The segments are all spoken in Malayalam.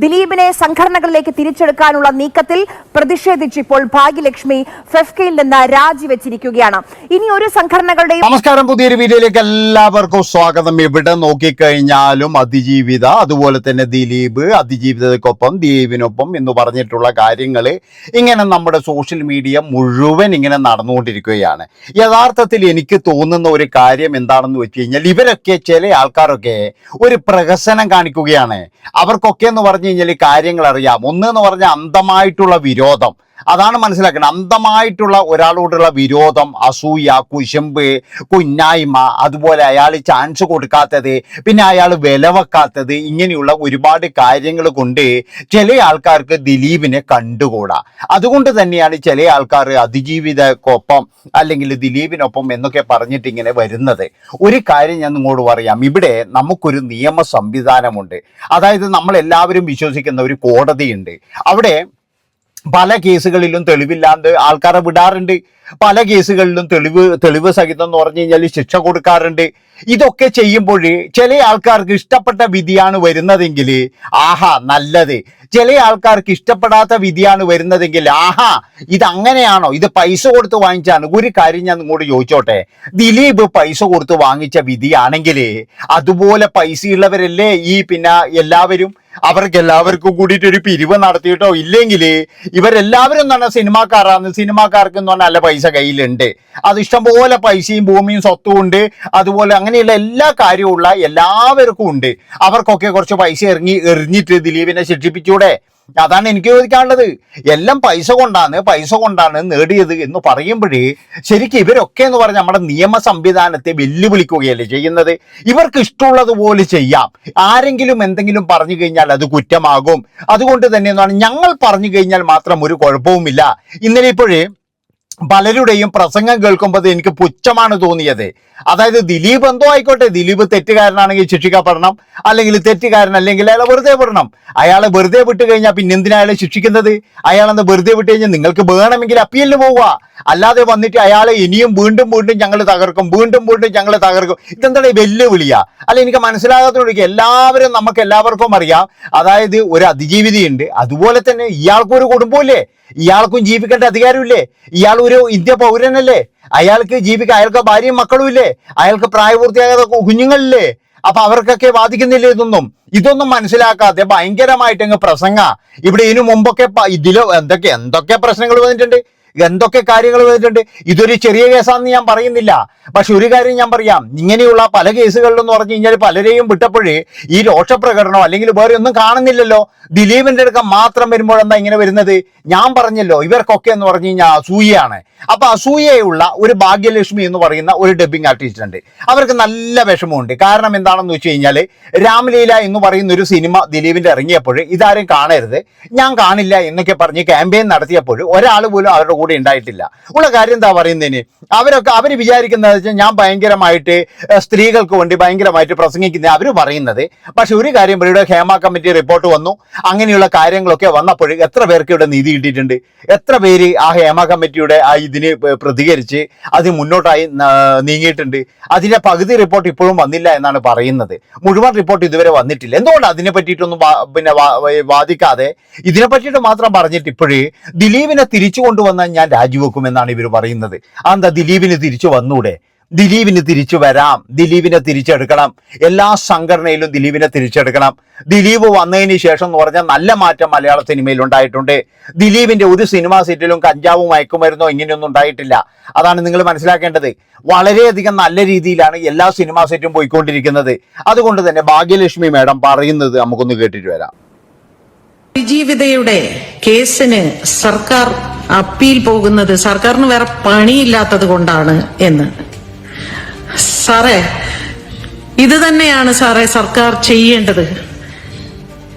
ദിലീപിനെ സംഘടനകളിലേക്ക് തിരിച്ചെടുക്കാനുള്ള നീക്കത്തിൽ പ്രതിഷേധിച്ച് ഇപ്പോൾ ഭാഗ്യലക്ഷ്മി ഫെഫ്കയിൽ നിന്ന് രാജിവെച്ചിരിക്കുകയാണ്. ഇനി ഒരു സംഘടനകളുടെയും നമസ്കാരം. പുതിയൊരു വീഡിയോയിലേക്ക് എല്ലാവർക്കും സ്വാഗതം. എവിടെ നോക്കിക്കഴിഞ്ഞാലും അതിജീവിത അതുപോലെ തന്നെ ദിലീപ് അതിജീവിതക്കൊപ്പം ദിലീപിനൊപ്പം എന്ന് പറഞ്ഞിട്ടുള്ള കാര്യങ്ങൾ ഇങ്ങനെ നമ്മുടെ സോഷ്യൽ മീഡിയ മുഴുവൻ ഇങ്ങനെ നടന്നുകൊണ്ടിരിക്കുകയാണ്. യഥാർത്ഥത്തിൽ എനിക്ക് തോന്നുന്ന ഒരു കാര്യം എന്താണെന്ന് വെച്ച് കഴിഞ്ഞാൽ ഇവരൊക്കെ ചില ആൾക്കാരൊക്കെ ഒരു പ്രഹസനം കാണിക്കുകയാണ്. അവർക്കൊക്കെ എന്ന് പറഞ്ഞു കഴിഞ്ഞാൽ കാര്യങ്ങൾ അറിയാം ഒന്ന് എന്ന് പറഞ്ഞാൽ അന്ധമായിട്ടുള്ള വിരോധം. അതാണ് മനസ്സിലാക്കുന്നത് അന്ധമായിട്ടുള്ള ഒരാളോടുള്ള വിരോധം അസൂയ കുശമ്പ് കുന്നായ്മ അതുപോലെ അയാൾ ചാൻസ് കൊടുക്കാത്തത് പിന്നെ അയാൾ വില വെക്കാത്തത് ഇങ്ങനെയുള്ള ഒരുപാട് കാര്യങ്ങൾ കൊണ്ട് ചില ആൾക്കാർക്ക് ദിലീപിനെ കണ്ടുകൂടാ. അതുകൊണ്ട് തന്നെയാണ് ചില ആൾക്കാർ അതിജീവിതക്കൊപ്പം അല്ലെങ്കിൽ ദിലീപിനൊപ്പം എന്നൊക്കെ പറഞ്ഞിട്ട് ഇങ്ങനെ വരുന്നത്. ഒരു കാര്യം ഞാൻ നിങ്ങളോട് പറയാം. ഇവിടെ നമുക്കൊരു നിയമ സംവിധാനമുണ്ട് അതായത് നമ്മൾ എല്ലാവരും വിശ്വസിക്കുന്ന ഒരു കോടതിയുണ്ട്. അവിടെ പല കേസുകളിലും തെളിവില്ലാണ്ട് ആൾക്കാരെ വിടാറുണ്ട്. പല കേസുകളിലും തെളിവ് തെളിവ് സഹിതം എന്ന് പറഞ്ഞു കഴിഞ്ഞാൽ ശിക്ഷ കൊടുക്കാറുണ്ട്. ഇതൊക്കെ ചെയ്യുമ്പോൾ ചില ആൾക്കാർക്ക് ഇഷ്ടപ്പെട്ട വിധിയാണ് വരുന്നതെങ്കിൽ ആഹാ നല്ലത്. ചില ആൾക്കാർക്ക് ഇഷ്ടപ്പെടാത്ത വിധിയാണ് വരുന്നതെങ്കിൽ ആഹാ ഇത് അങ്ങനെയാണോ ഇത് പൈസ കൊടുത്ത് വാങ്ങിച്ചാണ്. ഒരു കാര്യം ഞാൻ നിങ്ങോട് ചോദിച്ചോട്ടെ. ദിലീപ് പൈസ കൊടുത്ത് വാങ്ങിച്ച വിധിയാണെങ്കിൽ അതുപോലെ പൈസയുള്ളവരല്ലേ ഈ പിന്നെ എല്ലാവരും? അവർക്ക് എല്ലാവർക്കും കൂടിയിട്ട് ഒരു പിരിവ് നടത്തിയിട്ടോ? ഇല്ലെങ്കിൽ ഇവരെല്ലാവരും എന്ന് സിനിമാക്കാരാണ് സിനിമാക്കാർക്ക് എന്ന് പറഞ്ഞാൽ നല്ല പൈസ കയ്യിലുണ്ട്. അത് ഇഷ്ടംപോലെ പൈസയും ഭൂമിയും സ്വത്തും ഉണ്ട്. അതുപോലെ അങ്ങനെയുള്ള എല്ലാ കാര്യമുള്ള എല്ലാവർക്കും ഉണ്ട്. അവർക്കൊക്കെ കുറച്ച് പൈസ ഇറങ്ങി എറിഞ്ഞിട്ട് ദിലീപിനെ ശിക്ഷിപ്പിച്ചൂടെ? അതാണ് എനിക്ക് ചോദിക്കാനുള്ളത്. എല്ലാം പൈസ കൊണ്ടാണ് പൈസ കൊണ്ടാണ് നേടിയത് എന്ന് പറയുമ്പോഴേ ശരിക്കും ഇവരൊക്കെ എന്ന് പറഞ്ഞാൽ നമ്മുടെ നിയമ സംവിധാനത്തെ വെല്ലുവിളിക്കുകയല്ലേ ചെയ്യുന്നത്? ഇവർക്ക് ഇഷ്ടമുള്ളതുപോലെ ചെയ്യാം. ആരെങ്കിലും എന്തെങ്കിലും പറഞ്ഞു കഴിഞ്ഞാൽ അത് കുറ്റമാകും. അതുകൊണ്ട് തന്നെ എന്താണ് ഞങ്ങൾ പറഞ്ഞു കഴിഞ്ഞാൽ മാത്രം ഒരു കുഴപ്പവുമില്ല. ഇന്നലെ ഇപ്പോഴേ പലരുടെയും പ്രസംഗം കേൾക്കുമ്പോൾ എനിക്ക് പുച്ഛമാണ് തോന്നിയത്. അതായത് ദിലീപ് എന്തോ ആയിക്കോട്ടെ ദിലീപ് തെറ്റുകാരനാണെങ്കിൽ ശിക്ഷിക്കപ്പെടണം അല്ലെങ്കിൽ തെറ്റുകാരൻ അല്ലെങ്കിൽ അയാളെ വെറുതെ വിടണം. അയാളെ വെറുതെ വിട്ട് കഴിഞ്ഞാൽ പിന്നെ എന്തിനാ അയാളെ ശിക്ഷിക്കുന്നത്? അയാളെന്ന് വെറുതെ വിട്ട് കഴിഞ്ഞാൽ നിങ്ങൾക്ക് വേണമെങ്കിൽ അപ്പീലിന് പോവുക. അല്ലാതെ വന്നിട്ട് അയാളെ ഇനിയും വീണ്ടും വീണ്ടും ഞങ്ങൾ തകർക്കും വീണ്ടും വീണ്ടും ഞങ്ങൾ തകർക്കും. ഇതെന്താണ് വെല്ലുവിളിയാ? അല്ല എനിക്ക് മനസ്സിലാകാത്തതുകൊണ്ട് എല്ലാവരും നമുക്ക് എല്ലാവർക്കും അറിയാം. അതായത് ഒരു അതിജീവിതയുണ്ട്. അതുപോലെ തന്നെ ഇയാൾക്കും ഒരു കുടുംബമില്ലേ ഇയാൾക്കും ജീവിക്കേണ്ട അധികാരമില്ലേ? ഇയാൾ ഒരു ഇന്ത്യ പൗരനല്ലേ? അയാൾക്ക് ജീവിക്കാൻ അയാൾക്ക് ഭാര്യയും മക്കളും ഇല്ലേ? അയാൾക്ക് പ്രായപൂർത്തിയാകാത്ത കുഞ്ഞുങ്ങളില്ലേ? അപ്പൊ അവർക്കൊക്കെ ബാധിക്കുന്നില്ല ഇതൊന്നും? ഇതൊന്നും മനസ്സിലാക്കാതെ ഭയങ്കരമായിട്ട് അങ്ങ് പ്രസംഗ. ഇവിടെ ഇതിനു മുമ്പൊക്കെ ഇതിലോ എന്തൊക്കെ എന്തൊക്കെ പ്രശ്നങ്ങൾ വന്നിട്ടുണ്ട്? എന്തൊക്കെ കാര്യങ്ങൾ വന്നിട്ടുണ്ട്? ഇതൊരു ചെറിയ കേസാണെന്ന് ഞാൻ പറയുന്നില്ല. പക്ഷെ ഒരു കാര്യം ഞാൻ പറയാം. ഇങ്ങനെയുള്ള പല കേസുകളിലെന്ന് പറഞ്ഞു കഴിഞ്ഞാൽ പലരെയും വിട്ടപ്പോഴേ ഈ രോഷപ്രകടനം അല്ലെങ്കിൽ വേറെ ഒന്നും കാണുന്നില്ലല്ലോ. ദിലീപിന്റെ അടുക്കം മാത്രം വരുമ്പോൾ എന്താ ഇങ്ങനെ വരുന്നത്? ഞാൻ പറഞ്ഞല്ലോ ഇവർക്കൊക്കെ എന്ന് പറഞ്ഞു കഴിഞ്ഞാൽ അസൂയയാണ്. അപ്പൊ അസൂയയുള്ള ഒരു ഭാഗ്യലക്ഷ്മി എന്ന് പറയുന്ന ഒരു ഡബിങ് ആർട്ടിസ്റ്റ് ഉണ്ട്. അവർക്ക് നല്ല വിഷമമുണ്ട്. കാരണം എന്താണെന്ന് വെച്ച് കഴിഞ്ഞാൽ രാമലീല എന്ന് പറയുന്ന ഒരു സിനിമ ദിലീപിന്റെ ഇറങ്ങിയപ്പോൾ ഇതാരും കാണരുത്. ഞാൻ കാണില്ല എന്നൊക്കെ പറഞ്ഞ് ക്യാമ്പയിൻ നടത്തിയപ്പോൾ ഒരാൾ പോലും അവരുടെ കൂടെ ഉണ്ടായിട്ടില്ല. ഉള്ള കാര്യം എന്താ പറയുന്നതിന്? അവരൊക്കെ അവർ വിചാരിക്കുന്നത് വെച്ചാൽ ഞാൻ ഭയങ്കരമായിട്ട് സ്ത്രീകൾക്ക് വേണ്ടി ഭയങ്കരമായിട്ട് പ്രസംഗിക്കുന്ന അവർ പറയുന്നത്. പക്ഷെ ഒരു കാര്യം ഇവിടെ ഹേമ കമ്മിറ്റി റിപ്പോർട്ട് വന്നു. അങ്ങനെയുള്ള കാര്യങ്ങളൊക്കെ വന്നപ്പോൾ എത്ര പേർക്ക് ഇവിടെ നീതി കിട്ടിയിട്ടുണ്ട്? എത്ര പേര് ആ ഹേമ കമ്മിറ്റിയുടെ ആ ഇതിന് പ്രതികരിച്ച് അത് മുന്നോട്ടായി നീങ്ങിയിട്ടുണ്ട്? അതിന്റെ പകുതി റിപ്പോർട്ട് ഇപ്പോഴും വന്നില്ല എന്നാണ് പറയുന്നത്. മുഴുവൻ റിപ്പോർട്ട് ഇതുവരെ വന്നിട്ടില്ല. എന്തുകൊണ്ട് അതിനെ പറ്റിയിട്ടൊന്നും പിന്നെ വാദിക്കാതെ? ഇതിനെ പറ്റിയിട്ട് മാത്രം പറഞ്ഞിട്ട് ഇപ്പോഴേ ദിലീപിനെ തിരിച്ചു കൊണ്ടുവന്നാൽ ഞാൻ രാജിവെക്കുമെന്നാണ് ഇവർ പറയുന്നത്. അതെന്താ? ദിലീപിന് തിരിച്ചു വന്നൂടെ? ദിലീപിന് തിരിച്ചു വരാം. ദിലീപിനെ തിരിച്ചെടുക്കണം. എല്ലാ സംഘടനയിലും ദിലീപിനെ തിരിച്ചെടുക്കണം. ദിലീപ് വന്നതിന് ശേഷം എന്ന് പറഞ്ഞാൽ നല്ല മാറ്റം മലയാള സിനിമയിൽ ഉണ്ടായിട്ടുണ്ട്. ദിലീപിന്റെ ഒരു സിനിമാ സീറ്റിലും കഞ്ചാവും മയക്കുമരുന്നോ ഇങ്ങനെയൊന്നും ഉണ്ടായിട്ടില്ല. അതാണ് നിങ്ങൾ മനസ്സിലാക്കേണ്ടത്. വളരെയധികം നല്ല രീതിയിലാണ് എല്ലാ സിനിമാ സെറ്റും പോയിക്കൊണ്ടിരിക്കുന്നത്. അതുകൊണ്ട് തന്നെ ഭാഗ്യലക്ഷ്മി മേഡം പറയുന്നത് നമുക്കൊന്ന് കേട്ടിട്ട് വരാം. ജീവിതയുടെ കേസിന് സർക്കാർ അപ്പീൽ പോകുന്നത് സർക്കാരിന് വേറെ പണിയില്ലാത്തത് കൊണ്ടാണ് എന്ന്. സാറേ ഇത് തന്നെയാണ് സാറേ സർക്കാർ ചെയ്യേണ്ടത്.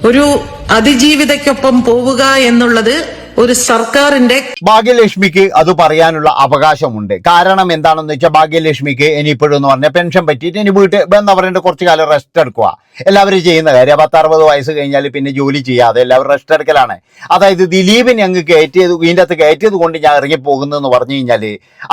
ഒരു അതിജീവിതയ്ക്കൊപ്പം പോവുക എന്നുള്ളത് ഒരു സർക്കാരിന്റെ ഭാഗ്യലക്ഷ്മിക്ക് അത് പറയാനുള്ള അവകാശമുണ്ട്. കാരണം എന്താണെന്ന് വെച്ചാൽ ഭാഗ്യലക്ഷ്മിക്ക് ഇനിയിപ്പോഴും എന്ന് പറഞ്ഞാൽ പെൻഷൻ പറ്റിയിട്ട് ഇനി വീട്ടിൽ എന്താ പറയേണ്ട കുറച്ച് കാലം റെസ്റ്റ് എടുക്കുക എല്ലാവരും ചെയ്യുന്ന കാര്യം പത്ത് അറുപത് വയസ്സ് കഴിഞ്ഞാൽ പിന്നെ ജോലി ചെയ്യാതെ എല്ലാവരും റെസ്റ്റ് എടുക്കലാണ്. അതായത് ദിലീപിനെ അങ്ങ് കയറ്റിയത് ഇതിന്റെ അകത്ത് കയറ്റിയത് കൊണ്ട് ഞാൻ ഇറങ്ങിപ്പോകുന്നു എന്ന് പറഞ്ഞു കഴിഞ്ഞാൽ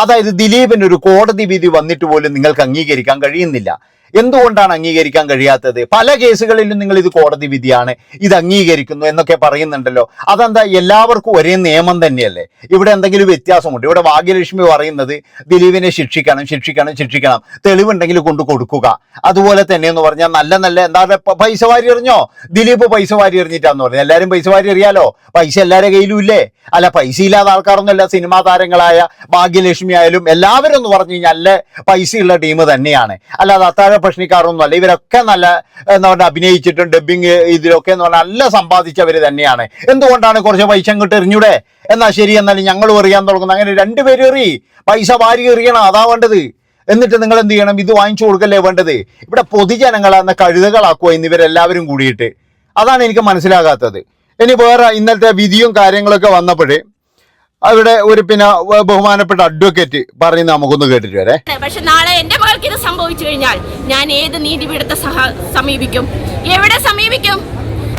അതായത് ദിലീപിന് ഒരു കോടതി വിധി വന്നിട്ട് പോലും നിങ്ങൾക്ക് അംഗീകരിക്കാൻ കഴിയുന്നില്ല. എന്തുകൊണ്ടാണ് അംഗീകരിക്കാൻ കഴിയാത്തത്? പല കേസുകളിലും നിങ്ങൾ ഇത് കോടതി വിധിയാണ്. ഇത് അംഗീകരിക്കുന്നു എന്നൊക്കെ പറയുന്നുണ്ടല്ലോ. അതെന്താ? എല്ലാവർക്കും ഒരേ നിയമം തന്നെയല്ലേ? ഇവിടെ എന്തെങ്കിലും വ്യത്യാസമുണ്ട്? ഇവിടെ ഭാഗ്യലക്ഷ്മി പറയുന്നത് ദിലീപിനെ ശിക്ഷിക്കണം ശിക്ഷിക്കണം ശിക്ഷിക്കണം. തെളിവുണ്ടെങ്കിൽ കൊണ്ടു കൊടുക്കുക. അതുപോലെ തന്നെ എന്ന് പറഞ്ഞാൽ നല്ല നല്ല എന്താ പൈസ വാരി എറിഞ്ഞോ? ദിലീപ് പൈസ വാരി എറിഞ്ഞിട്ടാന്ന് പറഞ്ഞു എല്ലാവരും പൈസ വാരി എറിയാലോ? പൈസ എല്ലാവരുടെ കയ്യിലും ഇല്ലേ അല്ല പൈസ ഇല്ലാത്ത ആൾക്കാരൊന്നുമല്ല. സിനിമാ താരങ്ങളായ ഭാഗ്യലക്ഷ്മി ആയാലും എല്ലാവരും എന്ന് പറഞ്ഞു കഴിഞ്ഞാൽ നല്ല പൈസയുള്ള ടീം തന്നെയാണ്. അല്ലാതെ അത്താഴ പ്രശ്നിക്കാരൊന്നും അല്ല. ഇവരൊക്കെ നല്ല എന്താ പറയുക അഭിനയിച്ചിട്ടുണ്ട് ഡബിങ് ഇതിലൊക്കെ എന്ന് പറഞ്ഞാൽ നല്ല സമ്പാദിച്ചവർ തന്നെയാണ്. എന്തുകൊണ്ടാണ് കുറച്ച് പൈസ അങ്ങോട്ട് എറിഞ്ഞൂടെ? എന്നാ ശരി എന്നാലും ഞങ്ങൾ എറിയാൻ തുടങ്ങുന്നത് അങ്ങനെ രണ്ടുപേരും എറി. പൈസ വാരി എറിയണം അതാ വേണ്ടത്. എന്നിട്ട് നിങ്ങൾ എന്ത് ചെയ്യണം? ഇത് വാങ്ങിച്ചു കൊടുക്കല്ലേ വേണ്ടത്? ഇവിടെ പൊതുജനങ്ങളെന്ന കഴുതകളാക്കുക എന്നിവരെല്ലാവരും കൂടിയിട്ട്. അതാണ് എനിക്ക് മനസ്സിലാകാത്തത്. ഇനി വേറെ ഇന്നത്തെ വിധിയും കാര്യങ്ങളൊക്കെ വന്നപ്പോഴേ അവിടെ ഒരു പിന്നെ ബഹുമാനപ്പെട്ട അഡ്വക്കേറ്റ് പറയുന്ന നമുക്കൊന്ന് കേട്ടിട്ട് വരെ. പക്ഷെ നാളെ എന്റെ സംഭവിച്ചു കഴിഞ്ഞാൽ ഞാൻ ഏത് നീതിപീഠത്തെ സഹ സമീപിക്കും? എവിടെ സമീപിക്കും?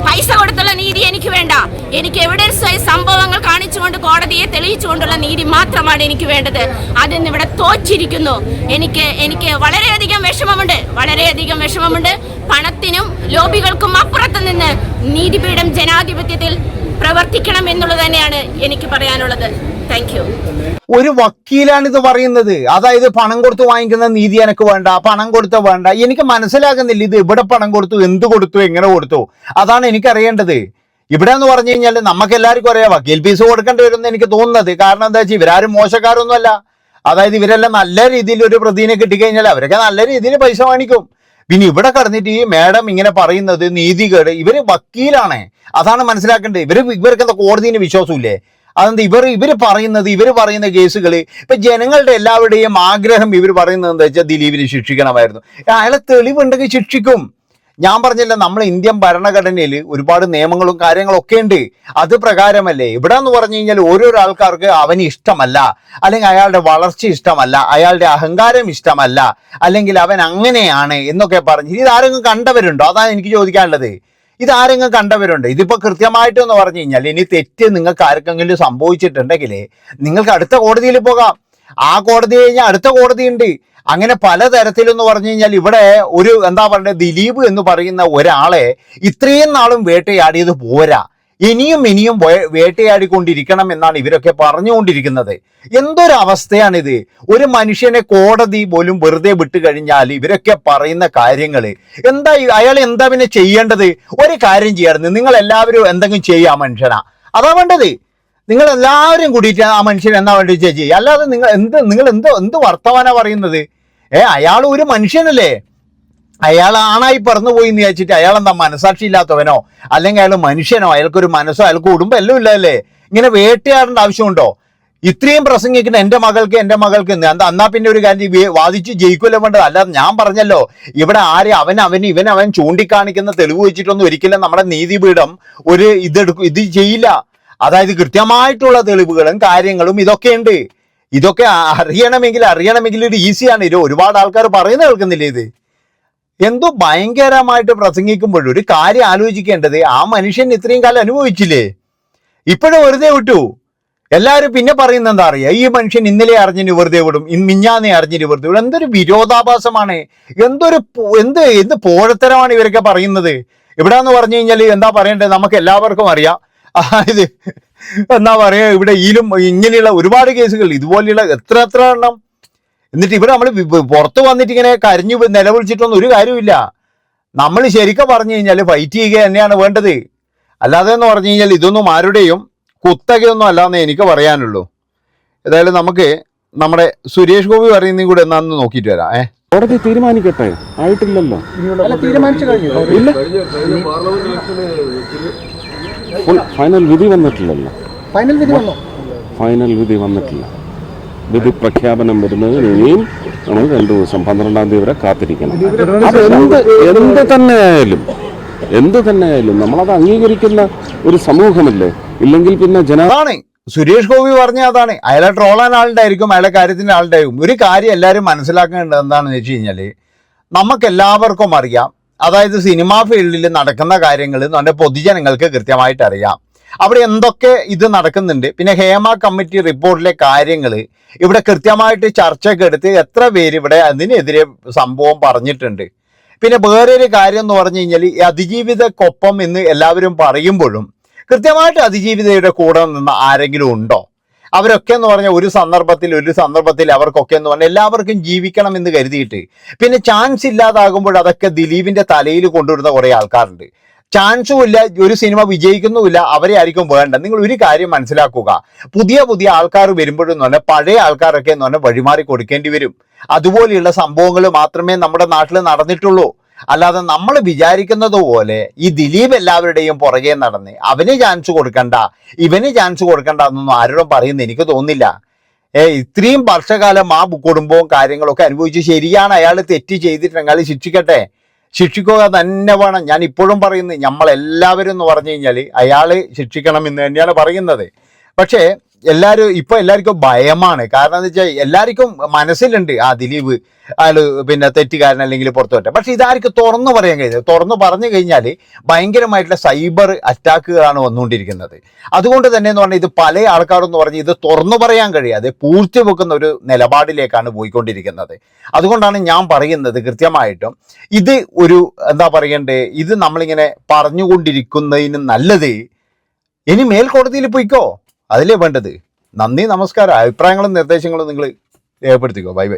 പൈസ കൊടുത്തുള്ള നീതി എനിക്ക് വേണ്ട. എനിക്ക് എവിടെ സംഭവങ്ങൾ കാണിച്ചുകൊണ്ട് കോടതിയെ തെളിയിച്ചുകൊണ്ടുള്ള നീതി മാത്രമാണ് എനിക്ക് വേണ്ടത്. അതിന്ന് ഇവിടെ തോച്ചിരിക്കുന്നു എനിക്ക് എനിക്ക് വളരെയധികം വിഷമമുണ്ട്. വളരെയധികം വിഷമമുണ്ട്. പണത്തിനും ലോബികൾക്കും അപ്പുറത്ത് നിന്ന് നീതിപീഠം ജനാധിപത്യത്തിൽ പ്രവർത്തിക്കണം എന്നുള്ളത് തന്നെയാണ് എനിക്ക് പറയാനുള്ളത്. ഒരു വക്കീലാണ് ഇത് പറയുന്നത്. അതായത് പണം കൊടുത്ത് വാങ്ങിക്കുന്ന നീതി എനിക്ക് വേണ്ട പണം കൊടുത്ത വേണ്ട. എനിക്ക് മനസ്സിലാകുന്നില്ല ഇത് ഇവിടെ പണം കൊടുത്തു എന്ത് കൊടുത്തു എങ്ങനെ കൊടുത്തു. അതാണ് എനിക്ക് അറിയേണ്ടത്. ഇവിടെ എന്ന് പറഞ്ഞു കഴിഞ്ഞാൽ നമുക്ക് എല്ലാവർക്കും അറിയാം വക്കീൽ ഫീസ് കൊടുക്കേണ്ടി വരും എനിക്ക് തോന്നുന്നത്. കാരണം എന്താ വെച്ചാൽ ഇവരാരും മോശക്കാരൊന്നുമല്ല. അതായത് ഇവരെല്ലാം നല്ല രീതിയിൽ ഒരു പ്രതിനെ കിട്ടിക്കഴിഞ്ഞാൽ അവരൊക്കെ നല്ല രീതിയിൽ പൈസ വാങ്ങിക്കും. പിന്നെ ഇവിടെ കടന്നിട്ട് ഈ മാഡം ഇങ്ങനെ പറയുന്നത് നീതികേട് ഇവർ വക്കീലാണ്. അതാണ് മനസ്സിലാക്കേണ്ടത്. ഇവർ ഇവർക്ക് എന്താ കോടതിന് വിശ്വാസമില്ലേ? അതെന്താ ഇവർ ഇവർ പറയുന്നത് ഇവർ പറയുന്ന കേസുകൾ ഇപ്പൊ ജനങ്ങളുടെ എല്ലാവരുടെയും ആഗ്രഹം ഇവർ പറയുന്നത് എന്താ വെച്ചാൽ ദിലീപിനെ ശിക്ഷിക്കണമായിരുന്നു. അയാളെ തെളിവുണ്ടെങ്കിൽ ശിക്ഷിക്കും. ഞാൻ പറഞ്ഞില്ല നമ്മൾ ഇന്ത്യൻ ഭരണഘടനയിൽ ഒരുപാട് നിയമങ്ങളും കാര്യങ്ങളും ഒക്കെ ഉണ്ട്. അത് പ്രകാരമല്ലേ? ഇവിടെ എന്ന് പറഞ്ഞു കഴിഞ്ഞാൽ ഓരോരോ ആൾക്കാർക്ക് അവന് ഇഷ്ടമല്ല. അല്ലെങ്കിൽ അയാളുടെ വളർച്ച ഇഷ്ടമല്ല. അയാളുടെ അഹങ്കാരം ഇഷ്ടമല്ല. അല്ലെങ്കിൽ അവൻ അങ്ങനെയാണ് എന്നൊക്കെ പറഞ്ഞ്. ഇതാരെങ്കിലും കണ്ടവരുണ്ടോ? അതാണ് എനിക്ക് ചോദിക്കാനുള്ളത്. ഇത് ആരെങ്കിലും കണ്ടവരുണ്ട്. ഇതിപ്പോൾ കൃത്യമായിട്ട് എന്ന് പറഞ്ഞു കഴിഞ്ഞാൽ ഇനി തെറ്റ് നിങ്ങൾക്ക് ആർക്കെങ്കിലും സംഭവിച്ചിട്ടുണ്ടെങ്കിൽ നിങ്ങൾക്ക് അടുത്ത കോടതിയിൽ പോകാം. ആ കോടതി കഴിഞ്ഞാൽ അടുത്ത കോടതി ഉണ്ട്. അങ്ങനെ പലതരത്തിലെന്ന് പറഞ്ഞു കഴിഞ്ഞാൽ ഇവിടെ ഒരു എന്താ പറയുക ദിലീപ് എന്ന് പറയുന്ന ഒരാളെ ഇത്രയും നാളും വേട്ടയാടിയത് പോരാ. ഇനിയും ഇനിയും വേട്ടയാടിക്കൊണ്ടിരിക്കണം എന്നാണ് ഇവരൊക്കെ പറഞ്ഞുകൊണ്ടിരിക്കുന്നത്. എന്തൊരു അവസ്ഥയാണിത് ഒരു മനുഷ്യനെ കോടതി പോലും വെറുതെ വിട്ട് കഴിഞ്ഞാൽ ഇവരൊക്കെ പറയുന്ന കാര്യങ്ങൾ എന്താ അയാൾ എന്താ പിന്നെ ചെയ്യേണ്ടത്? ഒരു കാര്യം ചെയ്യാറുണ്ട് നിങ്ങൾ എല്ലാവരും എന്തെങ്കിലും ചെയ്യുക ആ മനുഷ്യനാ. അതാ വേണ്ടത്. നിങ്ങൾ എല്ലാവരും കൂടിയിട്ട് ആ മനുഷ്യൻ എന്നാ വേണ്ടി ചെയ്യുക അല്ലാതെ നിങ്ങൾ എന്ത് നിങ്ങൾ എന്ത് എന്ത് വർത്തമാന പറയുന്നത്? ഏ അയാൾ ഒരു മനുഷ്യനല്ലേ? അയാൾ ആണായി പറന്നു പോയി എന്ന് വിചാരിച്ചിട്ട് അയാൾ എന്താ മനസാക്ഷി ഇല്ലാത്തവനോ? അല്ലെങ്കിൽ അയാൾ മനുഷ്യനോ? അയാൾക്കൊരു മനസ്സോ അയാൾക്ക് കുടുംബം എല്ലാം ഇല്ലല്ലേ ഇങ്ങനെ വേട്ടയാടേണ്ട ആവശ്യമുണ്ടോ? ഇത്രയും പ്രസംഗിക്കുന്ന എന്റെ മകൾക്ക് എന്റെ മകൾക്ക്. എന്താ? എന്നാ പിന്നെ ഒരു കാര്യം വാദിച്ച് ജയിക്കുമല്ലോ വേണ്ടത് അല്ലാതെ ഞാൻ പറഞ്ഞല്ലോ ഇവിടെ ആര് അവൻ അവൻ ഇവൻ അവൻ ചൂണ്ടിക്കാണിക്കുന്ന തെളിവ് വെച്ചിട്ടൊന്നും ഒരിക്കലും നമ്മുടെ നീതിപീഠം ഒരു ഇതെടുക്കും ഇത് ചെയ്യില്ല. അതായത് കൃത്യമായിട്ടുള്ള തെളിവുകളും കാര്യങ്ങളും ഇതൊക്കെ ഉണ്ട്. ഇതൊക്കെ അറിയണമെങ്കിൽ അറിയണമെങ്കിൽ ഇത് ഈസിയാണ് ഇത് ഒരുപാട് ആൾക്കാർ പറയുന്നത് കേൾക്കുന്നില്ലേ ഇത്? എന്തോ ഭയങ്കരമായിട്ട് പ്രസംഗിക്കുമ്പോൾ ഒരു കാര്യം ആലോചിക്കേണ്ടത് ആ മനുഷ്യൻ ഇത്രയും കാലം അനുഭവിച്ചില്ലേ? ഇപ്പോഴും വെറുതെ വിട്ടു. എല്ലാവരും പിന്നെ പറയുന്ന എന്താ അറിയാ? ഈ മനുഷ്യൻ ഇന്നലെ അറിഞ്ഞിന് വെറുതെ വിടും ഇന്ന് മിഞ്ഞാന്നെ അറിഞ്ഞിന് വെറുതെ വിടും. എന്തൊരു വിരോധാഭാസമാണ്. എന്തൊരു എന്ത് എന്ത് പോഴത്തരമാണ് ഇവരൊക്കെ പറയുന്നത്. ഇവിടെ എന്ന് പറഞ്ഞു കഴിഞ്ഞാൽ എന്താ പറയേണ്ടത്? നമുക്ക് എല്ലാവർക്കും അറിയാം. അതായത് എന്താ പറയാ? ഇവിടെ ഈലും ഇങ്ങനെയുള്ള ഒരുപാട് കേസുകൾ ഇതുപോലെയുള്ള എത്ര എത്ര എണ്ണം എന്നിട്ട് ഇവിടെ നമ്മൾ പുറത്ത് വന്നിട്ട് ഇങ്ങനെ കരഞ്ഞു നിലവിളിച്ചിട്ടൊന്നും ഒരു കാര്യമില്ല നമ്മൾ ശരിക്കും പറഞ്ഞു കഴിഞ്ഞാൽ ഫൈറ്റ് ചെയ്യുക തന്നെയാണ് വേണ്ടത്. അല്ലാതെ എന്ന് പറഞ്ഞു കഴിഞ്ഞാൽ ഇതൊന്നും ആരുടെയും കുത്തകയൊന്നും എന്ന് എനിക്ക് പറയാനുള്ളൂ. ഏതായാലും നമുക്ക് നമ്മുടെ സുരേഷ് ഗോപി പറയുന്നതും കൂടെ എന്നാന്ന് നോക്കിയിട്ട് വരാം. ഏ? കോടതി തീരുമാനിക്കട്ടെ? ആയിട്ടില്ലല്ലോ. ഇല്ല. ഫൈനൽ വിധി വന്നിട്ടില്ലല്ലോ. ഫൈനൽ വിധി വന്നോ? ഫൈനൽ വിധി വന്നിട്ടില്ല. വിധി പ്രഖ്യാപനം വരുന്നത് ഇനിയും നമ്മൾ രണ്ടു ദിവസം പന്ത്രണ്ടാം തീയതി വരെ കാത്തിരിക്കണം. അത് എന്ത് എന്ത് തന്നെ ആയാലും എന്ത് തന്നെ ആയാലും നമ്മളത് അംഗീകരിക്കുന്ന ഒരു സമൂഹമല്ലേ? ഇല്ലെങ്കിൽ പിന്നെ ജന അതാണ്. സുരേഷ് ഗോപി പറഞ്ഞ അതാണ്. അയാളെ ട്രോളാൻ ആളുണ്ടായിരിക്കും അയാളെ കാര്യത്തിന് ആളുണ്ടായിരിക്കും ഒരു കാര്യം എല്ലാവരും മനസ്സിലാക്കേണ്ടത് എന്താണെന്ന് വെച്ച് കഴിഞ്ഞാൽ നമുക്ക് എല്ലാവർക്കും അറിയാം. അതായത് സിനിമാ ഫീൽഡിൽ നടക്കുന്ന കാര്യങ്ങൾ നമ്മുടെ പൊതുജനങ്ങൾക്ക് കൃത്യമായിട്ട് അറിയാം. അവിടെ എന്തൊക്കെ ഇത് നടക്കുന്നുണ്ട്? പിന്നെ ഹേമ കമ്മിറ്റി റിപ്പോർട്ടിലെ കാര്യങ്ങൾ ഇവിടെ കൃത്യമായിട്ട് ചർച്ചയൊക്കെ എടുത്ത് എത്ര പേര് ഇവിടെ അതിനെതിരെ സംഭവം പറഞ്ഞിട്ടുണ്ട്. പിന്നെ വേറൊരു കാര്യം എന്ന് പറഞ്ഞു കഴിഞ്ഞാൽ ഈ അതിജീവിതക്കൊപ്പം എന്ന് എല്ലാവരും പറയുമ്പോഴും കൃത്യമായിട്ട് അതിജീവിതയുടെ കൂടെ നിന്ന് ആരെങ്കിലും ഉണ്ടോ? അവരൊക്കെ എന്ന് പറഞ്ഞാൽ ഒരു സന്ദർഭത്തിൽ ഒരു സന്ദർഭത്തിൽ അവർക്കൊക്കെ എന്ന് പറഞ്ഞാൽ എല്ലാവർക്കും ജീവിക്കണം എന്ന് കരുതിയിട്ട്. പിന്നെ ചാൻസ് ഇല്ലാതാകുമ്പോൾ അതൊക്കെ ദിലീപിന്റെ തലയിൽ കൊണ്ടുവരുന്ന കുറേ ആൾക്കാരുണ്ട്. ചാൻസും ഇല്ല ഒരു സിനിമ വിജയിക്കുന്നുമില്ല അവരെ ആയിരിക്കും വേണ്ട നിങ്ങൾ ഒരു കാര്യം മനസ്സിലാക്കുക. പുതിയ പുതിയ ആൾക്കാർ വരുമ്പോഴെന്ന് പറഞ്ഞാൽ പഴയ ആൾക്കാരൊക്കെ എന്ന് പറഞ്ഞാൽ വഴിമാറി കൊടുക്കേണ്ടി വരും. അതുപോലെയുള്ള സംഭവങ്ങൾ മാത്രമേ നമ്മുടെ നാട്ടിൽ നടന്നിട്ടുള്ളൂ. അല്ലാതെ നമ്മൾ വിചാരിക്കുന്നത് പോലെ ഈ ദിലീപ് എല്ലാവരുടെയും പുറകെ നടന്ന് അവന് ചാൻസ് കൊടുക്കണ്ട ഇവന് ചാൻസ് കൊടുക്കണ്ട എന്നൊന്നും ആരോടും പറയുന്ന എനിക്ക് തോന്നില്ല ഏ ഇത്രയും വർഷകാലം ആ കുടുംബവും കാര്യങ്ങളൊക്കെ അനുഭവിച്ച് ശരിയാണ് അയാൾ തെറ്റ് ചെയ്തിട്ടുണ്ടെങ്കിൽ ശിക്ഷിക്കട്ടെ? ശിക്ഷിക്കുക തന്നെ വേണം. ഞാൻ ഇപ്പോഴും പറയുന്നത് നമ്മളെല്ലാവരും എന്ന് പറഞ്ഞു കഴിഞ്ഞാൽ അയാൾ ശിക്ഷിക്കണം എന്ന് തന്നെയാണ് പറയുന്നത്. പക്ഷേ എല്ലാവരും ഇപ്പൊ എല്ലാവർക്കും ഭയമാണ്. കാരണം എന്താ വെച്ചാൽ എല്ലാവർക്കും മനസ്സിലുണ്ട് ആ ദിലീപ് അയാൾ പിന്നെ തെറ്റുകാരൻ അല്ലെങ്കിൽ പുറത്തു വരട്ടെ പക്ഷെ ഇതാർക്ക് തുറന്നു പറയാൻ കഴിയുന്നത് തുറന്നു പറഞ്ഞു കഴിഞ്ഞാൽ ഭയങ്കരമായിട്ടുള്ള സൈബർ അറ്റാക്കുകളാണ് വന്നുകൊണ്ടിരിക്കുന്നത്. അതുകൊണ്ട് തന്നെ എന്ന് പറഞ്ഞാൽ ഇത് പല ആൾക്കാരെന്ന് പറഞ്ഞ് ഇത് തുറന്നു പറയാൻ കഴിയാതെ പൂഴ്ത്തി വെക്കുന്ന ഒരു നിലപാടിലേക്കാണ് പോയിക്കൊണ്ടിരിക്കുന്നത്. അതുകൊണ്ടാണ് ഞാൻ പറയുന്നത് കൃത്യമായിട്ടും ഇത് ഒരു എന്താ പറയണ്ടേ ഇത് നമ്മളിങ്ങനെ പറഞ്ഞുകൊണ്ടിരിക്കുന്നതിന് നല്ലത് ഇനി മേൽക്കോടതിയിൽ പോയിക്കോ? അതിലേ വേണ്ടത്. നന്ദി നമസ്കാരം. അഭിപ്രായങ്ങളും നിർദ്ദേശങ്ങളും നിങ്ങൾ രേഖപ്പെടുത്തിക്കോ. Bye bye.